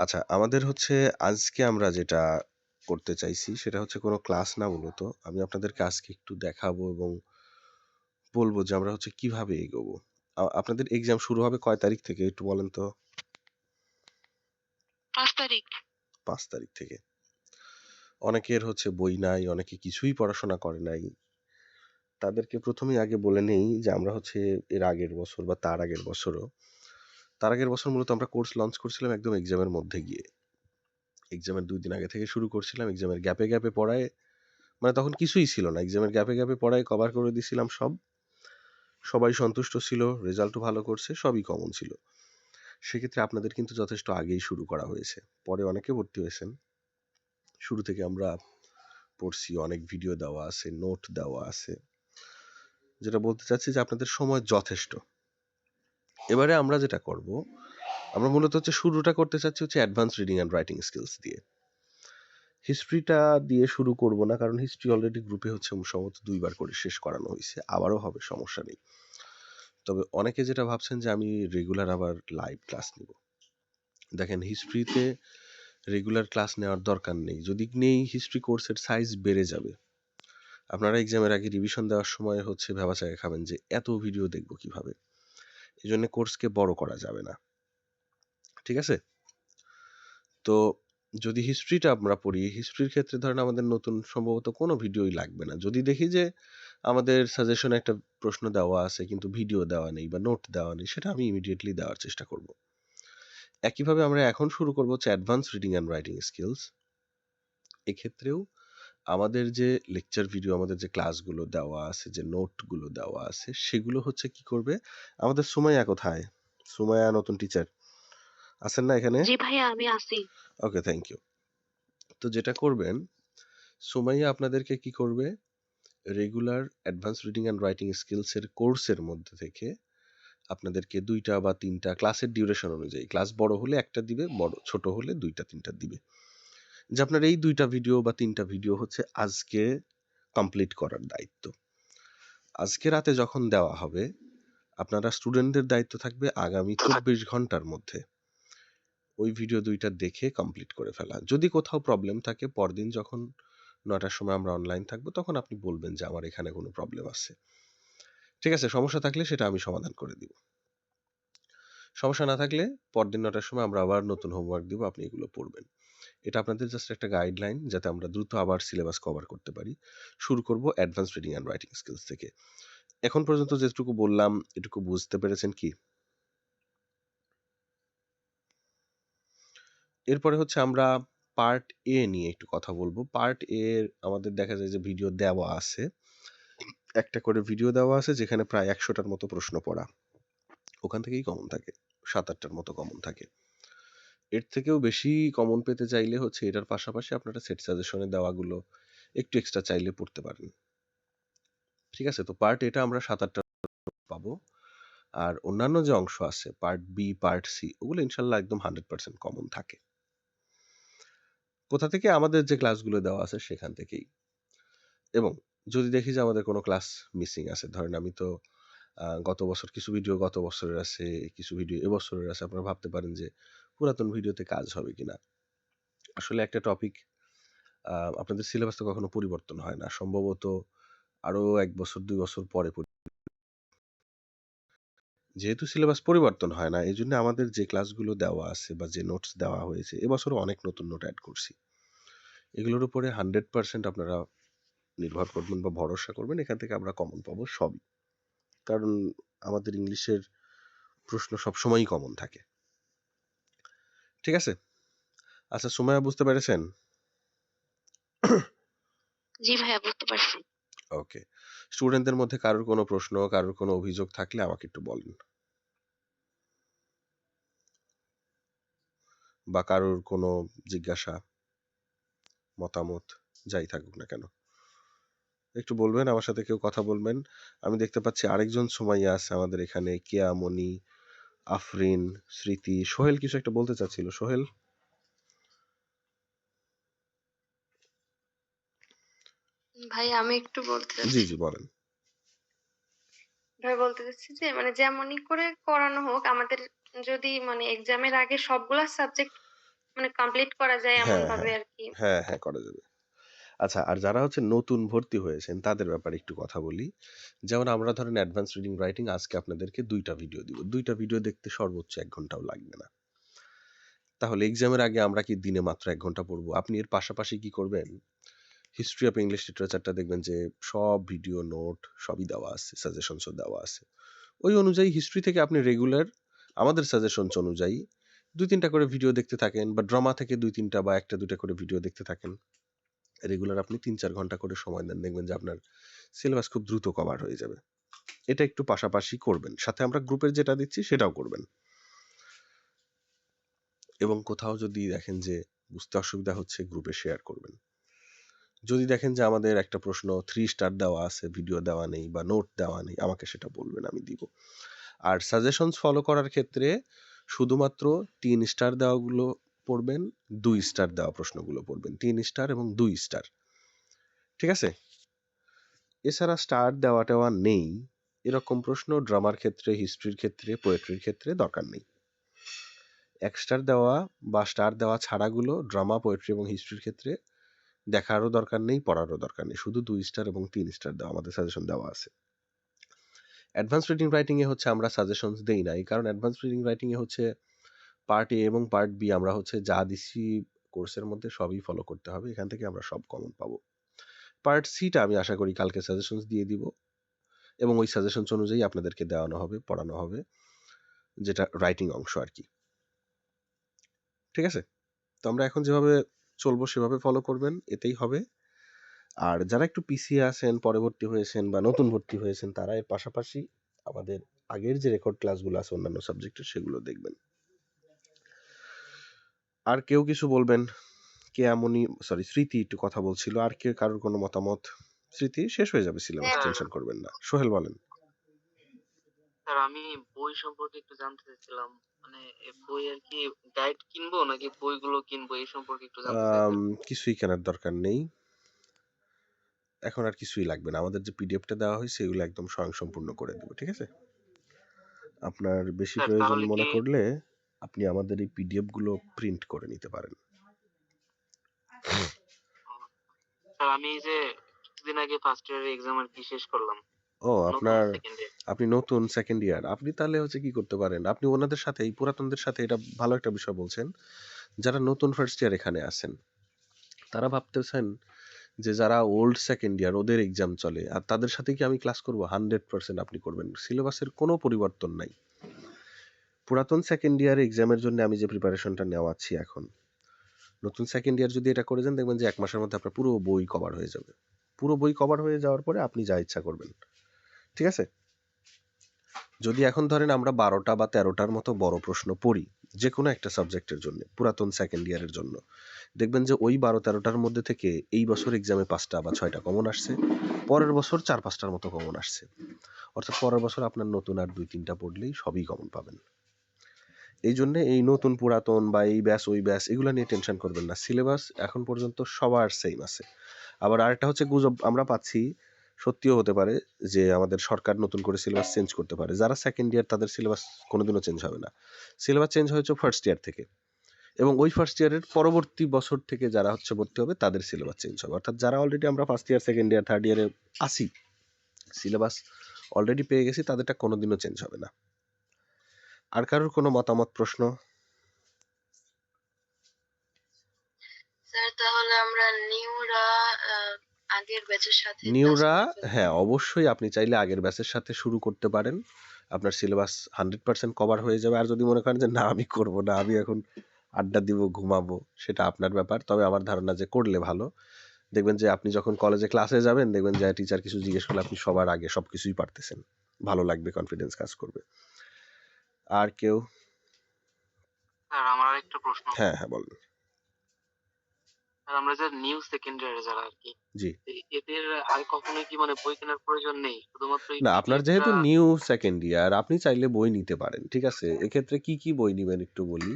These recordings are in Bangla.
আচ্ছা, আমাদের হচ্ছে আজকে আমরা যেটা করতে চাইছি সেটা হচ্ছে কোনো ক্লাস না মূলত। আমি আপনাদেরকে আজকে একটু দেখাবো এবং বলব যে আমরা হচ্ছে কীভাবে এগোবো। আ আপনাদের এক্সাম শুরু হবে কয় তারিখ থেকে একটু বলেন তো? ৫ তারিখ। ৫ তারিখ থেকে। অনেকের হচ্ছে বই নাই, অনেকে কিছুই পড়াশোনা করে নাই। তাদেরকে প্রথমেই আগে বলে নেই যে আমরা হচ্ছে এর আগের বছর বা তার আগের বছরও তার আগের বছর মূলত আমরা কোর্স লঞ্চ করছিলাম একদম এক্সামের মধ্যে গিয়ে। এক্সামের ২ দিন আগে থেকে শুরু করছিলাম। এক্সামের গ্যাপে, গ্যাপে পড়ায় মানে তখন কিছুই ছিল না। এক্সামের গ্যাপে, গ্যাপে পড়ায় কভার করে দিছিলাম সব। সবাই সন্তুষ্ট ছিল, রেজাল্টও ভালো করছে, সবই কমন ছিল। সেক্ষেত্রে আপনাদের কিন্তু যথেষ্ট আগেই শুরু করা হয়েছে। পরে অনেকে ভর্তি হয়েছেন। শুরু থেকে আমরা পড়ছি, অনেক ভিডিও দেওয়া আছে, নোট দেওয়া আছে। যেটা বলতে চাচ্ছি যে আপনাদের সময় যথেষ্ট। এবারে আমরা যেটা করব, আমরা মূলত হচ্ছে শুরুটা করতে চাচ্ছি হচ্ছে advance reading and writing skills দিয়ে। হিস্ট্রিটা দিয়ে শুরু করব না কারণ হিস্ট্রি অলরেডি গ্রুপে হচ্ছে সম্ভবত দুইবার করে শেষ করানো হয়েছে আবারও হবে সমস্যা নেই। তবে অনেকে যেটা ভাবছেন যে আমি রেগুলার আবার লাইভ ক্লাস নিব। দেখেন হিস্ট্রিতে রেগুলার ক্লাস নেওয়ার দরকার নেই। যদি নেই হিস্ট্রি কোর্সের সাইজ বেড়ে যাবে। আপনারা এক্সামের আগে রিভিশন দেওয়ার সময় হচ্ছে ভেবাচাকা খাবেন যে এত ভিডিও দেখব কীভাবে? এজন্য কোর্সকে বড় করা যাবে না। ঠিক আছে? তো যদি হিস্ট্রিটা আমরা পড়ি, হিস্ট্রির ক্ষেত্রে ধরেন আমাদের নতুন সম্ভবত কোনো ভিডিওই লাগবে না। যদি দেখি যে আমাদের সাজেশনে একটা প্রশ্ন দেওয়া আছে কিন্তু ভিডিও দেওয়া নেই বা নোট দেওয়া নেই, সেটা আমি ইমিডিয়েটলি দেওয়ার চেষ্টা করব। একইভাবে আমরা এখন শুরু করব হচ্ছে advance reading and writing skills. এক্ষেত্রেও আমাদের যে লেকচার ভিডিও, আমাদের যে ক্লাসগুলো দেওয়া আছে, যে নোটগুলো দেওয়া আছে, সেগুলো হচ্ছে কি করবে? আমাদের সুমাইয়া কোথায়? সুমাইয়া নতুন টিচার। আছেন না এখানে? জি ভাইয়া আমি আছি। Okay, thank you. তো যেটা করবেন, সুমাইয়া আপনাদেরকে কি করবে? Regular advance reading and writing skills এর কোর্সের মধ্যে থেকে আপনাদেরকে ২ টা বা ৩ টা ক্লাসের ডিউরেশন অনুযায়ী, ক্লাস বড় হলে একটা দিবে, বড় ছোট হলে দুইটা তিনটা দিবে। যে আপনার এই ২ টা ভিডিও বা ৩ টা ভিডিও হচ্ছে আজকে কমপ্লিট করার দায়িত্ব। আজকে রাতে যখন দেওয়া হবে, আপনারা স্টুডেন্টদের দায়িত্ব থাকবে আগামী ২৪ ঘণ্টার মধ্যে ওই ভিডিও দুইটা দেখে কমপ্লিট করে ফেলা। যদি কোথাও প্রবলেম থাকে পরদিন যখন ৯ টার সময় আমরা অনলাইন থাকব তখন আপনি বলবেন যে আমার এখানে কোনো প্রবলেম আছে। ঠিক আছে? সমস্যা থাকলে সেটা আমি সমাধান করে দিব। সমস্যা না থাকলে পরদিন ৯ টার সময় আমরা আবার নতুন হোমওয়ার্ক দিব, আপনি এগুলো পড়বেন। এটা আপনাদের জাস্ট একটা গাইডলাইন যাতে আমরা দ্রুত আবার সিলেবাস কভার করতে পারি। শুরু করব advance reading and writing skills থেকে। এখন পর্যন্ত যেটুকু বললাম, এটুকু বুঝতে পেরেছেন কি? এরপরে হচ্ছে আমরা পার্ট এ নিয়ে একটু কথা বলব। পার্ট এ আমাদের দেখা যায় যে ভিডিও দেওয়া আছে। একটা করে ভিডিও দেওয়া আছে যেখানে প্রায় একশোটার মতো প্রশ্ন পড়া। ওখান থেকেই কমন থাকে। সাত আটটার মতো কমন থাকে। এর থেকেও বেশি কমন পেতে চাইলে হচ্ছে এটার পাশাপাশি আপনারা সেট সাজেশনে দেওয়াগুলো একটু এক্সট্রা চাইলে পড়তে পারেন। ঠিক আছে? তো পার্ট এটা আমরা ৭-৮ টা পাবো। আর অন্যান্য যে অংশ আছে পার্ট বি, পার্ট সি ওগুলো ইনশাআল্লাহ একদম 100% কমন থাকে। কোথা থেকে? আমাদের যে ক্লাসগুলো দেওয়া আছে সেখান থেকেই। এবং যদি দেখি যে আমাদের কোনো ক্লাস মিসিং আছে, ধরেন আমি তো গত বছর কিছু ভিডিও গত বছরের আছে, কিছু ভিডিও এবছরের আছে। আপনারা ভাবতে পারেন যে পুরাতন ভিডিওতে কাজ হবে কিনা? আসলে একটা টপিক আপনাদের সিলেবাস তো কখনো পরিবর্তন হয় না। সম্ভবত আরও এক বছর দুই বছর পরে যেহেতু সিলেবাস পরিবর্তন হয় না, এজন্য আমাদের যে ক্লাসগুলো দেওয়া আছে বা যে নোটস দেওয়া হয়েছে, এবছরও অনেক নতুন নোট এড করছি। এগুলোর উপরে 100% আপনারা নির্ভর করবেন বা ভরসা করবেন। এখান থেকে আমরা কমন পাবো সবই। কারণ আমাদের ইংলিশের প্রশ্ন সবসময়ই কমন থাকে। ঠিক আছে? আচ্ছা সুমাইয়া বুঝতে পেরেছেন? জি ভাইয়া বুঝতে পারছি। ওকে। স্টুডেন্টদের মধ্যে কারোর কোনো প্রশ্ন, কারোর কোনো অভিযোগ থাকলে আমাকে একটু বলেন। বা কারোর কোনো জিজ্ঞাসা, মতামত যাই থাকুক না কেন। একটু বলবেন, আমার সাথে কেউ কথা বলবেন। আমি দেখতে পাচ্ছি আরেকজন সুমাইয়া আছে আমাদের এখানে, কেয়া মনি, আফরিন, স্মৃতি, সোহেল কিছু একটা বলতে চাচ্ছিল। সোহেল? ভাই আমি একটু বলতে জি, চাচ্ছি। জি বলেন। ভাই বলতে চাচ্ছি যে মানে যেমনই করে করানো হোক আমাদের যদি মানে এক্সামের আগে সবগুলা সাবজেক্ট মানে কমপ্লিট করা যায় এমন হ্যাঁ, ভাবে হ্যাঁ। আর কি হ্যাঁ, হ্যাঁ করা যাবে। আচ্ছা আর যারা হচ্ছে নতুন ভর্তি হয়েছেন তাদের ব্যাপারে একটু কথা বলি। যেমন আমরা ধরেন অ্যাডভান্স রিডিং রাইটিং আজকে আপনাদেরকে ২ টা ভিডিও দিব। ২ টা ভিডিও দেখতে সর্বোচ্চ এক ঘন্টাও লাগবে না। তাহলে এক্সামের আগে আমরা কি দিনে মাত্র এক ঘণ্টা পড়ব? আপনি এর পাশাপাশি কি করবেন? হিস্ট্রি অফ ইংলিশ লিটারেচারটা দেখবেন যে সব ভিডিও নোট সবই দেওয়া আছে, সাজেশনসও দেওয়া আছে। ওই অনুযায়ী হিস্ট্রি থেকে আপনি রেগুলার আমাদের সাজেশনস অনুযায়ী ২-৩ করে ভিডিও দেখতে থাকেন বা ড্রামা থেকে দুই তিনটা বা ১ টা ২ টা করে ভিডিও দেখতে থাকেন। রেগুলার আপনি ৩-৪ ঘণ্টা করে সময় দেন। দেখবেন যে আপনার সিলেবাস খুব দ্রুত কভার হয়ে যাবে। এটা একটু পাশাপাশি করবেন। সাথে আমরা গ্রুপের যেটা দিচ্ছি সেটাও করবেন। এবং কোথাও যদি দেখেন যে বুঝতে অসুবিধা হচ্ছে গ্রুপে শেয়ার করবেন। যদি দেখেন যে আমাদের একটা প্রশ্ন থ্রি স্টার দেওয়া আছে, ভিডিও দেওয়া নেই বা নোট দেওয়া নেই, আমাকে সেটা বলবেন আমি দিব। আর সাজেশনস ফলো করার ক্ষেত্রে শুধুমাত্র তিন স্টার দেওয়াগুলো পড়বেন, দুই স্টার দেওয়া প্রশ্নগুলো পড়বেন। তিন স্টার এবং দুই স্টার। ঠিক আছে? এছাড়া স্টার দেওয়া-টেওয়া নেই, এরকম প্রশ্ন ড্রামার ক্ষেত্রে, হিস্ট্রির ক্ষেত্রে, পোয়েট্রির ক্ষেত্রে দরকার নেই। এক স্টার দেওয়া বা স্টার দেওয়া ছাড়াগুলো ড্রামা, পোয়েট্রি এবং হিস্ট্রির ক্ষেত্রে দেখারও দরকার নেই, পড়ারও দরকার নেই। শুধু দুই স্টার এবং তিন স্টার দেওয়া আমাদের সাজেশন দেওয়া আছে। অ্যাডভান্স রিডিং রাইটিংয়ে হচ্ছে আমরা সাজেশনস দেই না। এই কারণ অ্যাডভান্স রিডিং রাইটিংয়ে হচ্ছে পার্ট এ এবং পার্ট বি আমরা হচ্ছে যা দিচ্ছি কোর্সের মধ্যে সবই ফলো করতে হবে। এখান থেকে আমরা সব কমন পাবো। পার্ট সি টা আমি আশা করি কালকে সাজেশনস দিয়ে দিব এবং ওই সাজেশনস অনুযায়ী আপনাদেরকে দেওয়ানো হবে, পড়ানো হবে। যেটা রাইটিং অংশ আর কি ঠিক আছে? তো আমরা এখন যেভাবে চলবো সেভাবে ফলো করবেন, এতেই হবে। আর যারা একটু পিছিয়ে আছেন, পরবর্তী হয়েছেন বা নতুন ভর্তি হয়েছেন তারা এর পাশাপাশি আমাদের আগের যে রেকর্ড ক্লাসগুলো আছে অন্যান্য সাবজেক্টের সেগুলো দেখবেন। আর কেউ কিছু বলবেন? কেয়ামনি সরি স্মৃতি একটু কথা বলছিল। আর কেউ কারোর কোনো মতামত? স্মৃতি শেষ হয়ে যাবে সিলেবাস হ্যাঁ। টেনশন করবেন না। সোহেল বলেন। স্যার আমি বই সম্পর্কে একটু জানতে চাচ্ছিলাম। মানে বই আর কি গাইড কিনবো নাকি বইগুলো কিনবো এই সম্পর্কে একটু জানতে কিছুই কেনার দরকার নেই। এখন আর কিছুই লাগবে না। আমাদের যে পিডিএফটা দেওয়া হয়েছে এগুলো একদম স্বয়ংসম্পূর্ণ করে দেব। ঠিক আছে? আপনার বেশি প্রয়োজন মনে করলে আপনি আমাদের এই পিডিএফগুলো প্রিন্ট করে নিতে পারেন। আমি যে কিছুদিন আগে ফার্স্ট ইয়ারের এক্সাম আর কি শেষ করলাম। ও আপনার আপনি নতুন সেকেন্ড ইয়ার। আপনি তাহলে হচ্ছে কি করতে পারেন? আপনি ওনাদের সাথে এই পুরাতনদের সাথে এটা ভালো একটা বিষয় বলছেন। যারা নতুন ফার্স্ট ইয়ার এখানে আছেন, তারা ভাবতেছেন যে যারা ওল্ড সেকেন্ড ইয়ার ওদের এক্সাম চলে আর তাদের সাথে কি আমি ক্লাস করব? 100% আপনি করবেন। সিলেবাসের কোনো পরিবর্তন নাই। পুরাতন সেকেন্ড ইয়ার এক্সামের জন্য আমি যে প্রিপারেশনটা নেওয়াচ্ছি এখন, নতুন সেকেন্ড ইয়ার যদি এটা করে যান দেখবেন যে এক মাসের মধ্যে আপনার পুরো বই কভার হয়ে যাবে। পুরো বই কভার হয়ে যাওয়ার পরে আপনি যা ইচ্ছা করবেন। ঠিক আছে? যদি এখন ধরেন আমরা বারোটা বা তেরোটার মতো বড় প্রশ্ন পড়ি, যে কোনো একটা সাবজেক্টের জন্যে, পুরাতন সেকেন্ড ইয়ারের জন্য। দেখবেন যে ওই বারো তেরোটার মধ্যে থেকে এই বছর এক্সামে পাঁচটা বা ছয়টা কমন আসছে। পরের বছর চার পাঁচটার মতো কমন আসছে। অর্থাৎ পরের বছর আপনার নতুন আর দুই তিনটা পড়লেই সবই কমন পাবেন। এইজন্যে এই নতুন পুরাতন বা এই ব্যাস ওই ব্যাস এগুলা নিয়ে টেনশন করবেন না। সিলেবাস এখন পর্যন্ত সবার সেম আছে। আবার আরেকটা হচ্ছে গুজব আমরা পাচ্ছি, সত্যিও হতে পারে যে আমাদের সরকার নতুন করে সিলেবাস চেঞ্জ করতে পারে। যারা সেকেন্ড ইয়ার তাদের সিলেবাস কোনোদিনও চেঞ্জ হবে না। সিলেবাস চেঞ্জ হয়েছে ফার্স্ট ইয়ার থেকে। এবং ওই ফার্স্ট ইয়ারের পরবর্তী বছর থেকে যারা হচ্ছে ভর্তি হবে তাদের সিলেবাস চেঞ্জ হবে। অর্থাৎ যারা অলরেডি আমরা first year, second year, third ইয়ারে আছি, সিলেবাস অলরেডি পেয়ে গেছি তাদেরটা কোনোদিনও চেঞ্জ হবে না। আর কারোর কোনো মতামত, প্রশ্ন? স্যার তাহলে আমরা নিউরা আগের ব্যাচের সাথে নিউরা হ্যাঁ, অবশ্যই আপনি চাইলে আগের ব্যাচের সাথে শুরু করতে পারেন। আপনার সিলেবাস 100% কভার হয়ে যাবে। আর যদি মনে করেন যে না আমি করব না, আমি এখন আড্ডা দিব, ঘুমাবো, সেটা আপনার ব্যাপার। তবে আমার ধারণা যে করলে ভালো। দেখবেন যে আপনি যখন কলেজে ক্লাসে যাবেন দেখবেন যে টিচার কিছু জিজ্ঞেস করলে আপনি সবার আগে সবকিছুই পারতেছেন। ভালো লাগবে, কনফিডেন্স কাজ করবে। আর কেউ? স্যার আমার আরেকটা প্রশ্ন। হ্যাঁ, হ্যাঁ বলেন। আমরা যে নিউ সেকেন্ড ইয়ারে যারা আর কি, জি। এদের আর কখনোই কি মানে বই কেনার প্রয়োজন নেই? শুধুমাত্র না আপনার যেহেতু নিউ সেকেন্ড ইয়ার আপনি চাইলে বই নিতে পারেন। ঠিক আছে? এক্ষেত্রে কি, কি বই নেবেন একটু বলি।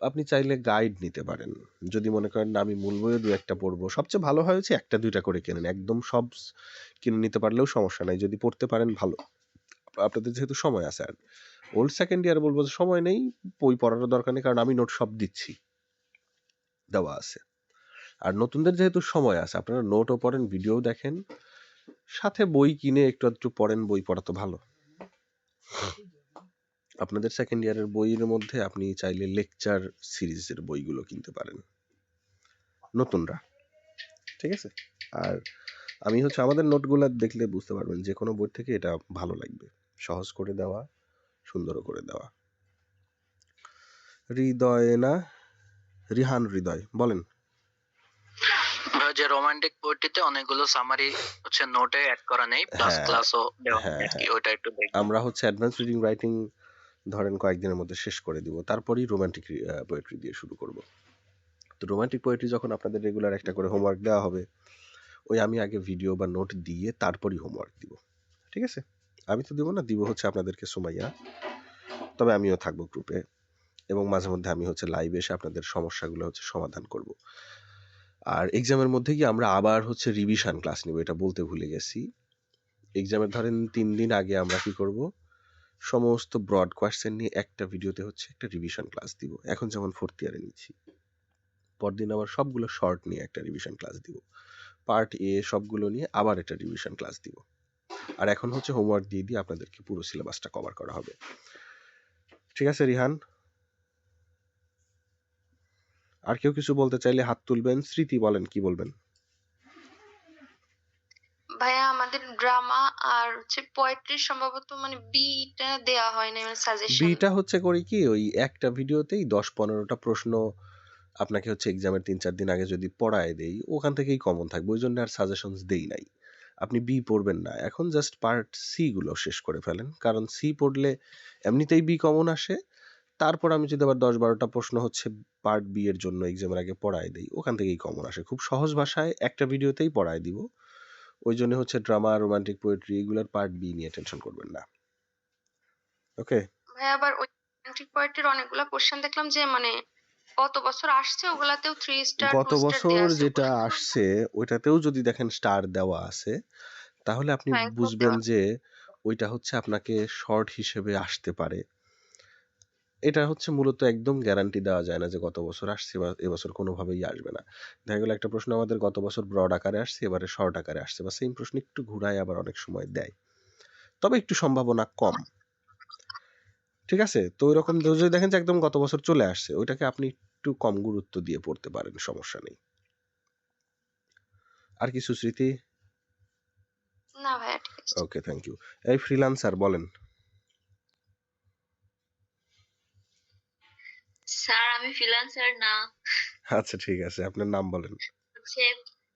আপনি চাইলে গাইড নিতে পারেন। যদি মনে করেন না আমি মূল বইও ২-১ টা পড়ব। সবচেয়ে ভালো হয় হচ্ছে একটা দুইটা করে কেনেন। একদম সব কিনে নিতে পারলেও সমস্যা নাই। যদি পড়তে পারেন ভালো। আপনাদের যেহেতু সময় আছে, আর। ওল্ড সেকেন্ড ইয়ার বলব যে সময় নেই, বই পড়ারও দরকার নেই, কারণ আমি নোট সব দিচ্ছি। দেওয়া আছে। আর নতুনদের যেহেতু সময় আছে, আপনারা নোটও পড়েন ভিডিও দেখেন, সাথে বই কিনে একটু একটু পড়েন, বই পড়া তো ভালো। আপনাদের সেকেন্ড ইয়ারের বইয়ের মধ্যে আপনি চাইলে লেকচার সিরিজের বইগুলো কিনতে পারেন। নতুনরা। ঠিক আছে? আর আমি হচ্ছে আমাদের নোটগুলো দেখলে বুঝতে পারবেন যে কোনো বই থেকে এটা ভালো লাগবে। সহজ করে দেওয়া সুন্দর করে দেওয়া। হৃদয় না রিহান হৃদয় বলেন। যে রোমান্টিক পোয়েট্রিতে অনেকগুলো সামারি হচ্ছে নোটে অ্যাড করা নেই প্লাস হ্যাঁ, ক্লাসও দেওয়া হ্যাঁ, কি ওটা একটু দেখবেন আমরা হচ্ছে অ্যাডভান্স রিডিং রাইটিং ধরেন কয়েকদিনের মধ্যে শেষ করে দিব তারপরেই রোমান্টিক পোয়েট্রি দিয়ে শুরু করব। তো রোমান্টিক পোয়েট্রি যখন আপনাদের রেগুলার একটা করে হোমওয়ার্ক দেওয়া হবে ওই আমি আগে ভিডিও বা নোট দিয়ে তারপরই হোমওয়ার্ক দিব ঠিক আছে? আমি তো দিব না, দিব হচ্ছে আপনাদেরকে সুমাইয়া। তবে আমিও থাকব গ্রুপে এবং মাঝে মধ্যে আমি হচ্ছে লাইভে এসে আপনাদের সমস্যাগুলো হচ্ছে সমাধান করব। আর এক্সামের মধ্যে কি আমরা আবার হচ্ছে রিভিশন ক্লাস নিব, এটা বলতে ভুলে গেছি। এক্সামের ধরেন তিন দিন আগে আমরা কি করব? সমস্ত ব্রড কোয়েশ্চেন নিয়ে একটা ভিডিওতে হচ্ছে একটা রিভিশন ক্লাস দিব। এখন যেমন ফোর্থ ইয়ারে নিচ্ছি। পরদিন আবার সবগুলো শর্ট নিয়ে একটা রিভিশন ক্লাস দিব। পার্ট এ সবগুলো নিয়ে আবার একটা রিভিশন ক্লাস দিব। আর এখন হচ্ছে হোমওয়ার্ক দিয়ে দিয়ে আপনাদেরকে পুরো সিলেবাসটা কভার করা হবে। ঠিক আছে রিহান? আর কেউ কিছু বলতে চাইলে হাত তুলবেন। স্মৃতি বলেন কি বলবেন? ভাইয়া আমাদের ড্রামা আর হচ্ছে পোয়েট্রি সম্ভবত মানে বিটা দেয়া হয় না মানে সাজেশন বিটা হচ্ছে করি কি ওই একটা ভিডিওতেই দশ পনেরোটা প্রশ্ন আপনাকে হচ্ছে এক্সামের তিন চার দিন আগে যদি পড়ায় দেই ওখান থেকেই কমন থাকবে। ওই জন্য আর সাজেশনস দেই নাই। আপনি বি পড়বেন না। এখন জাস্ট পার্ট সি গুলো শেষ করে ফেলেন। কারণ সি পড়লে এমনিতেই বি কমন আসে। তারপর আমি যদি আবার দশ বারোটা প্রশ্ন হচ্ছে পার্ট বি এর জন্য এক্সামের আগে পড়ায় দিই, ওখান থেকেই কমন আসে। খুব সহজ ভাষায় একটা ভিডিওতেই পড়ায় দিব। ওই জন্য হচ্ছে ড্রামা রোমান্টিক পোয়েট্রি এগুলোর পার্ট বি নিয়ে টেনশন করবেন না। ওকে ভাইয়া আবার ওই রোমান্টিক পোয়েট্রির অনেকগুলো কোশ্চেন দেখলাম যে মানে কত বছর আসছে ওগুলাতেও থ্রি স্টার গত বছর যেটা আসছে ওইটাতেও যদি দেখেন স্টার দেওয়া আছে তাহলে আপনি হ্যাঁ, বুঝবেন যে ওইটা হচ্ছে আপনাকে শর্ট হিসেবে আসতে পারে। এটা হচ্ছে মূলত একদম গ্যারান্টি দেওয়া যায় না যে গত বছর আসছে বা এবছর কোনোভাবেই আসবে না। দেখা গেল একটা প্রশ্ন আমাদের গত বছর ব্রড আকারে আসছে এবারে শর্ট আকারে আসছে বা সেম প্রশ্ন একটু ঘুরায় আবার অনেক সময় দেয়। তবে একটু সম্ভাবনা কম। ঠিক আছে? তো ওই রকম যদি দেখেন যে একদম গত বছর চলে আসছে ওইটাকে আপনি একটু কম গুরুত্ব দিয়ে পড়তে পারেন সমস্যা নেই। আর কিছু স্মৃতি না আছে। ওকে থ্যাংক ইউ এই ফ্রিল্যান্সার বলেন। স্যার আমি ফ্রিল্যান্সার না। আচ্ছা ঠিক আছে আপনার নাম বলেন।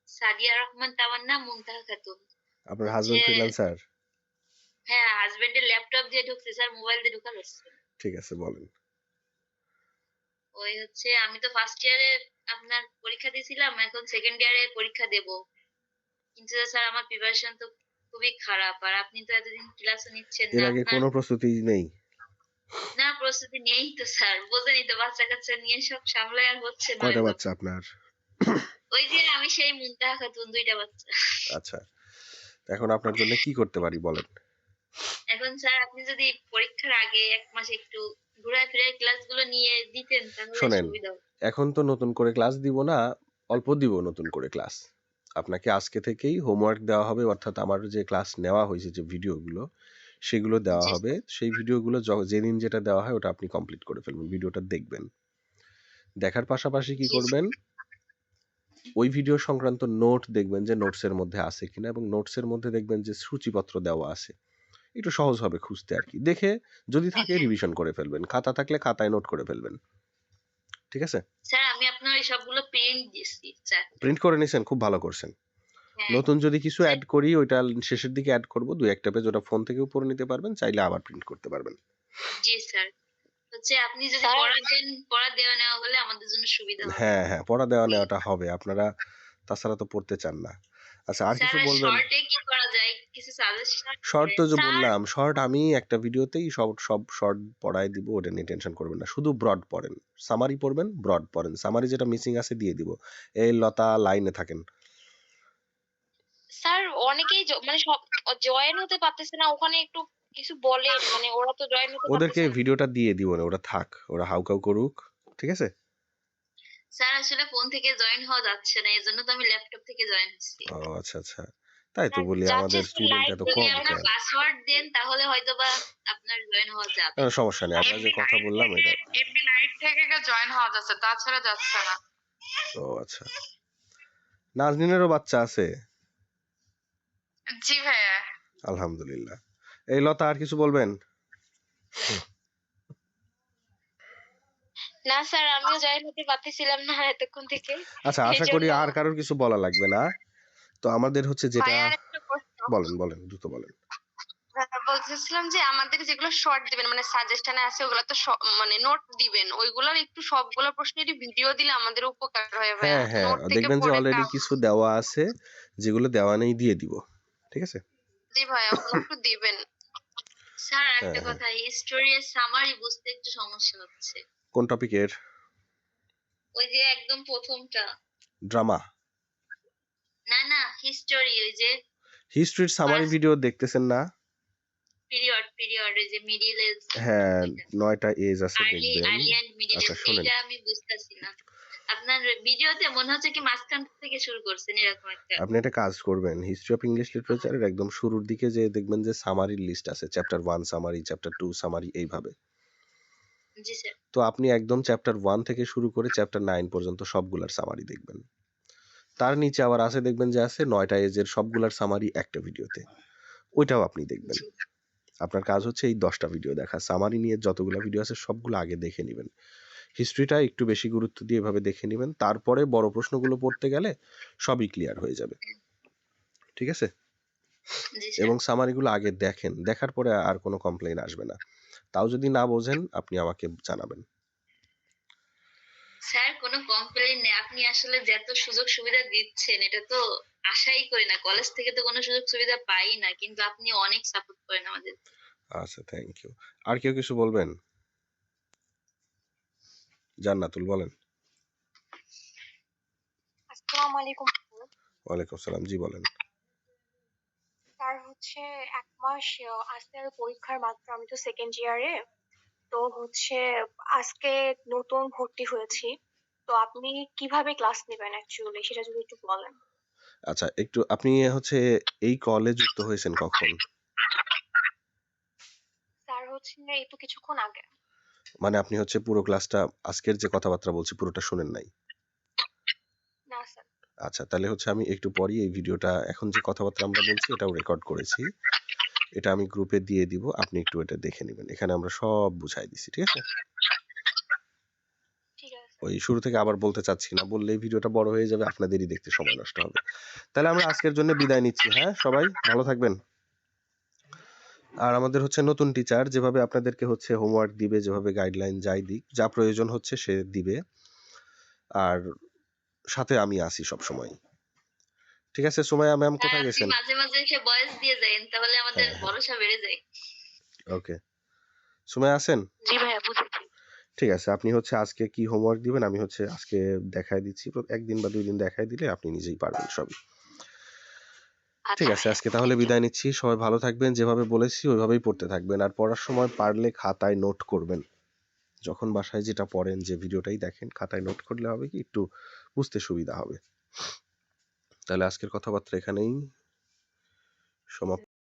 সাদিয়া রহমান তামান্না মুনতাহা খাতুন। আপনার হাজবেন্ড ফ্রিল্যান্সার হ্যাঁ হাজবেন্ডের ল্যাপটপ দিয়ে ঢুকছে স্যার মোবাইল দিয়ে ঢুকার হচ্ছে। ঠিক আছে বলেন। ওই হচ্ছে আমি তো ফার্স্ট ইয়ারে আপনার পরীক্ষা দিয়েছিলাম এখন সেকেন্ড ইয়ারে পরীক্ষা দেব। কিন্তু স্যার আমার প্রিপারেশন তো খুবই খারাপ আর আপনি তো এতদিন ক্লাসও নিচ্ছেন না এর আগে কোনো প্রস্তুতি নেই। না প্রস্তুতি নেই তো স্যার বোঝেনি তো বাচ্চা কাচ্চা নিয়ে সব সামলায় আর হচ্ছে না কয়টা বাচ্চা আপনার? ওই যে আমি সেই মুনতাহা খাতুন দুইটা বাচ্চা। আচ্ছা এখন আপনার জন্য কি করতে পারি বলেন? এখন স্যার আপনি যদি পরীক্ষার আগে এক মাস একটু ঘুরায় ফিরায় ক্লাসগুলো নিয়ে দিতেন তাহলে সুবিধা। এখন তো নতুন করে ক্লাস দিব না অল্প দিব নতুন করে ক্লাস আপনাকে আজকে থেকেই হোমওয়ার্ক দেওয়া হবে অর্থাৎ আমার যে ক্লাস নেওয়া হয়েছে যে ভিডিওগুলো সেগুলো দেওয়া হবে। সেই ভিডিওগুলো যেদিন যেটা দেওয়া হয় ওটা আপনি কমপ্লিট করে ফেলবেন ভিডিওটা দেখবেন। দেখার পাশাপাশি কি। করবেন? ওই ভিডিও সংক্রান্ত নোট দেখবেন যে নোটসের মধ্যে আছে কিনা এবং নোটসের মধ্যে দেখবেন যে সূচিপত্র দেওয়া আছে। একটু সহজ হবে খুঁজতে আর কি। দেখে যদি থাকে। রিভিশন করে ফেলবেন। খাতা থাকলে খাতায় নোট করে ফেলবেন। ঠিক আছে? স্যার আমি আপনার এই সবগুলো প্রিন্ট দিয়েছি স্যার। প্রিন্ট করে নিছেন খুব ভালো করছেন। হ্যাঁ। নতুন যদি কিছু অ্যাড করি ওইটা শেষের দিকে অ্যাড করব। দুই একটা পেজ ওটা ফোন থেকেও পড়ে নিতে পারবেন চাইলে আবার প্রিন্ট করতে পারবেন। জি স্যার। হচ্ছে আপনি যদি পড়া দেন পড়া দেওয়া নেওয়া হলে আমাদের জন্য সুবিধা হবে। হ্যাঁ হ্যাঁ পড়া দেওয়া নেওয়াটা হবে। আপনারা তাছাড়া তো পড়তে চান না। আচ্ছা আর কিছু বলবেন? শর্টে কি করা যায়? কিছু সাজেশন শর্ট তো যে বললাম শর্ট আমি একটা ভিডিওতেই সব সব শর্ট পড়াই দিব ওটা নিয়ে টেনশন করবেন না। শুধু ব্রড পড়েন। সামারি পড়বেন ব্রড পড়েন। সামারি যেটা মিসিং আছে দিয়ে দিব। এই লতা লাইনে থাকেন। স্যার অনেকেই মানে সব জয়েন হতে পারতেছে না। ওখানে একটু কিছু বলেন মানে ওরা তো জয়েন হতে ওদেরকে। ভিডিওটা দিয়ে দিব না। ওরা থাক ওরা হাউকাউ করুক ঠিক আছে? স্যার আসলে ফোন থেকে জয়েন হওয়া যাচ্ছে না এই জন্য তো আমি ল্যাপটপ থেকে জয়েন হচ্ছি। ও আচ্ছা আচ্ছা। তাই তো বলি আমাদের স্টুডেন্ট এত কম আপনার পাসওয়ার্ড দেন তাহলে হয়তো বা আপনার জয়েন হওয়া যাবে। সমস্যা নেই আমরা যে কথা বললাম এটা লাইট থেকে জয়েন হওয়া যাচ্ছে তাছাড়া যাচ্ছে না। ও আচ্ছা। নাজনীনেরও বাচ্চা আছে? জি ভাইয়া। আলহামদুলিল্লাহ। এই লতা আর কিছু বলবেন? না স্যার আমিও জয়েন হতে পারতেছিলাম না এতক্ষণ থেকে। আচ্ছা আশা করি আর কারোর কিছু বলা লাগবে না। তো আমাদের হচ্ছে যেটা বলেন বলেন দ্রুত বলেন। হ্যাঁ, বলতেছিলাম যে আমাদের যেগুলো শর্ট দিবেন মানে সাজেশনে আছে ওগুলো তো মানে নোট দিবেন। ওইগুলোর একটু সবগুলো প্রশ্নেরই ভিডিও দিলে আমাদের উপকার হয় হ্যাঁ হ্যাঁ নোট থেকে দেখবেন যে অলরেডি কিছু দেওয়া আছে যেগুলো দেওয়া নেই দিয়ে দিব ঠিক আছে? জি ভাই একটু দিবেন। স্যার একটা হ্যাঁ, কথা হিস্টোরি এর সামারি বুঝতে একটু সমস্যা হচ্ছে। কোন টপিকের ওই যে একদম প্রথমটা। ড্রামা না না হিস্টোরি ওই যে হিস্ট্রির সামারি ভিডিও দেখতেছেন না? পিরিয়ড পিরিয়ড ওই যে মিডিল এজ হ্যাঁ নয়টা এজ আছে দেখবেন। আর্লি এন্ড মিডিল এজ শোনেন। এইটা আমি বুঝতেছি না। আপনার ভিডিওতে মনে হচ্ছে কি মাঝখান থেকে শুরু করছেন এরকম একটা। আপনি একটা কাজ করবেন হিস্ট্রি অফ ইংলিশ লিটারেচারের একদম শুরুর দিকে যে দেখবেন যে সামারির লিস্ট আছে chapter one summary chapter two summary এইভাবে। জি স্যার তো আপনি একদম চ্যাপ্টার ওয়ান থেকে শুরু করে চ্যাপ্টার নাইন পর্যন্ত সবগুলার সামারি দেখবেন। তার নিচে আবার আছে দেখবেন যে আছে নয়টা এজের সবগুলার সামারি একটা ভিডিওতে ওইটাও আপনি দেখবেন। আপনার কাজ হচ্ছে এই দশটা ভিডিও দেখা। সামারি নিয়ে যতগুলো ভিডিও আছে সবগুলো আগে দেখে নেবেন। হিস্ট্রিটা একটু বেশি গুরুত্ব দিয়ে এভাবে দেখে নেবেন। তারপরে বড় প্রশ্নগুলো পড়তে গেলে সবই ক্লিয়ার হয়ে যাবে। ঠিক আছে? এবং সামারিগুলো আগে দেখেন। দেখার পরে আর কোনো কমপ্লেইন আসবে না। তাও যদি না বোঝেন আপনি আমাকে জানাবেন। স্যার কোনো কমপ্লেইন নেই। আপনি আসলে যত সুযোগ সুবিধা দিচ্ছেন এটা তো আশাই করি না। কলেজ থেকে তো কোনো সুযোগ সুবিধা পাই না কিন্তু আপনি অনেক সাপোর্ট করেন আমাদের। আচ্ছা থ্যাংক ইউ আর কেউ কিছু বলবেন? জান্নাতুল বলেন। আসসালামু আলাইকুম ওয়ালাইকুম আসসালাম জি বলেন। হচ্ছে এক মাস আহ, আর পরীক্ষার মাত্র আমি তো সেকেন্ড ইয়ারে তো হচ্ছে আজকে নতুন ভর্তি হয়েছি। তো আপনি কীভাবে ক্লাস নেবেন অ্যাকচুয়ালি সেটা যদি একটু বলেন। আচ্ছা একটু আপনি হচ্ছে এই কলে যুক্ত হয়েছেন কখন? স্যার হচ্ছে এই তো কিছুক্ষণ আগে। মানে আপনি হচ্ছে পুরো ক্লাসটা আজকের যে কথাবার্তা বলছি পুরোটা শুনেন নাই? আচ্ছা তাহলে হচ্ছে আমি একটু পরই এই ভিডিওটা এখন যে কথাবার্তা আমরা বলছি এটাও রেকর্ড করেছি। এটা আমি গ্রুপে দিয়ে দিব আপনি একটু এটা দেখে নেবেন। এখানে আমরা সব বুঝাই দিছি ঠিক আছে? ওই শুরু থেকে আবার বলতে চাচ্ছি না বললে এই ভিডিওটা বড় হয়ে যাবে আপনাদেরই দেখতে সময় নষ্ট হবে। তাহলে আমরা আজকের জন্য বিদায় নিচ্ছি হ্যাঁ? সবাই ভালো থাকবেন। আর আমাদের হচ্ছে নতুন টিচার যেভাবে আপনাদেরকে হচ্ছে হোমওয়ার্ক দিবে যেভাবে গাইডলাইন যাই দিক যা প্রয়োজন হচ্ছে সে দিবে। আর সাথে আমি আছি সব সময় ঠিক আছে সুমাইয়া ম্যাম স্যার কোথায় আপনি গেছেন? মাঝে মাঝে এসে বয়স দিয়ে যান তাহলে আমাদের হ্যাঁ, হ্যাঁ। ভরসা বেড়ে যায়। ওকে। সুমাইয়া আছেন? জি ভাইয়া বুঝেছি। ঠিক আছে আপনি হচ্ছে আজকে কি হোমওয়ার্ক দিবেন? আমি হচ্ছে আজকে দেখাই দিচ্ছি একদিন বা দুই দিন দেখাই দিলে আপনি নিজেই পারবেন সবই। ঠিক আছে আজকে তাহলে বিদায় নিচ্ছি সবাই ভালো থাকবেন যেভাবে বলেছি ওইভাবেই পড়তে থাকবেন আর পড়ার সময় পারলে খাতায় নোট করবেন। যখন বাসায় যেটা পড়েন যে ভিডিওটাই দেখেন খাতায় নোট করলে হবে কি? একটু বুঝতে সুবিধা হবে। তাহলে আজকের কথাবার্তা এখানেই সমাপ্ত।